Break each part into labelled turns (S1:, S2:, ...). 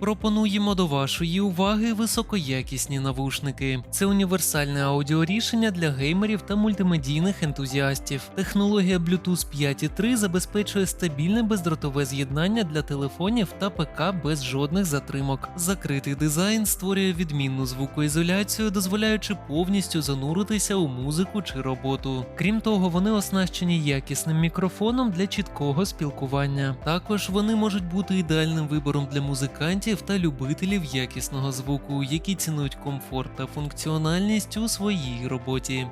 S1: Пропонуємо до вашої уваги високоякісні навушники. Це універсальне аудіорішення для геймерів та мультимедійних ентузіастів. Технологія Bluetooth 5.3 забезпечує стабільне бездротове з'єднання для телефонів та ПК без жодних затримок. Закритий дизайн створює відмінну звукоізоляцію, дозволяючи повністю зануритися у музику чи роботу. Крім того, вони оснащені якісним мікрофоном для чіткого спілкування. Також вони можуть бути ідеальним вибором для музикантів та любителів якісного звуку, які цінують комфорт та функціональність у своїй роботі.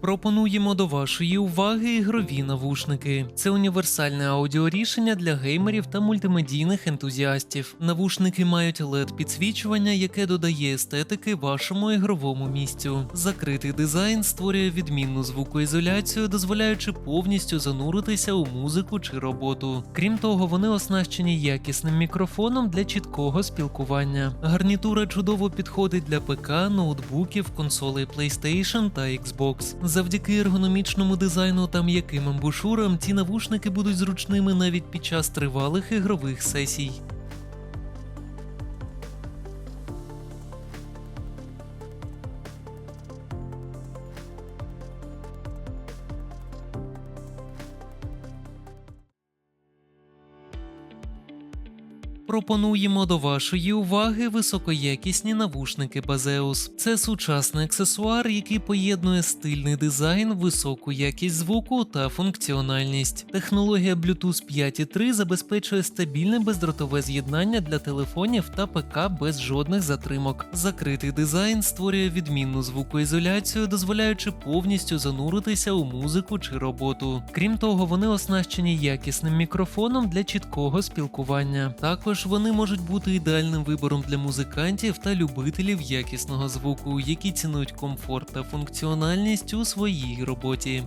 S1: Пропонуємо до вашої уваги ігрові навушники. Це універсальне аудіорішення для геймерів та мультимедійних ентузіастів. Навушники мають led підсвічування, яке додає естетики вашому ігровому місцю. Закритий дизайн створює відмінну звукоізоляцію, дозволяючи повністю зануритися у музику чи роботу. Крім того, вони оснащені якісним мікрофоном для чіткого спілкування. Гарнітура чудово підходить для ПК, ноутбуків, консолей PlayStation та Xbox. Завдяки ергономічному дизайну та м'яким амбушурам ці навушники будуть зручними навіть під час тривалих ігрових сесій. Пропонуємо до вашої уваги високоякісні навушники Базеус. Це сучасний аксесуар, який поєднує стильний дизайн, високу якість звуку та функціональність. Технологія Bluetooth 5.3 забезпечує стабільне бездротове з'єднання для телефонів та ПК без жодних затримок. Закритий дизайн створює відмінну звукоізоляцію, дозволяючи повністю зануритися у музику чи роботу. Крім того, вони оснащені якісним мікрофоном для чіткого спілкування. Також вони можуть бути ідеальним вибором для музикантів та любителів якісного звуку, які цінують комфорт та функціональність у своїй роботі.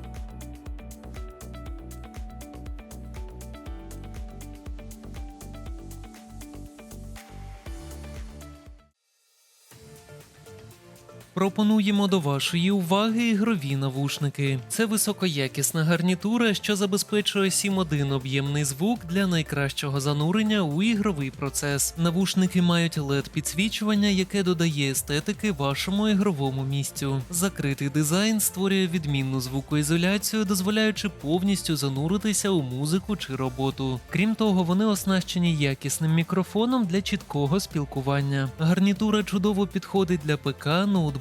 S1: Пропонуємо до вашої уваги ігрові навушники. Це високоякісна гарнітура, що забезпечує 7.1 об'ємний звук для найкращого занурення у ігровий процес. Навушники мають led підсвічування, яке додає естетики вашому ігровому місцю. Закритий дизайн створює відмінну звукоізоляцію, дозволяючи повністю зануритися у музику чи роботу. Крім того, вони оснащені якісним мікрофоном для чіткого спілкування. Гарнітура чудово підходить для ПК,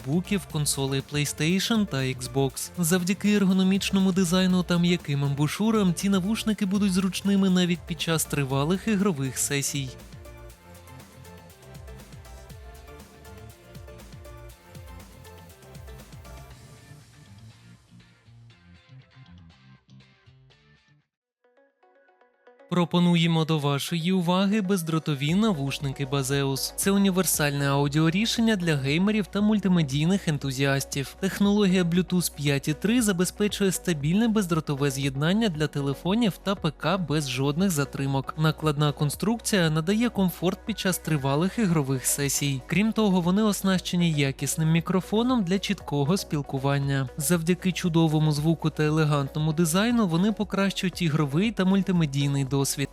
S1: ноутбуків, консолей PlayStation та Xbox. Завдяки ергономічному дизайну та м'яким амбушурам ці навушники будуть зручними навіть під час тривалих ігрових сесій. Пропонуємо до вашої уваги бездротові навушники Базеус. Це універсальне аудіорішення для геймерів та мультимедійних ентузіастів. Технологія Bluetooth 5.3 забезпечує стабільне бездротове з'єднання для телефонів та ПК без жодних затримок. Накладна конструкція надає комфорт під час тривалих ігрових сесій. Крім того, вони оснащені якісним мікрофоном для чіткого спілкування. Завдяки чудовому звуку та елегантному дизайну вони покращують ігровий та мультимедійний досвід.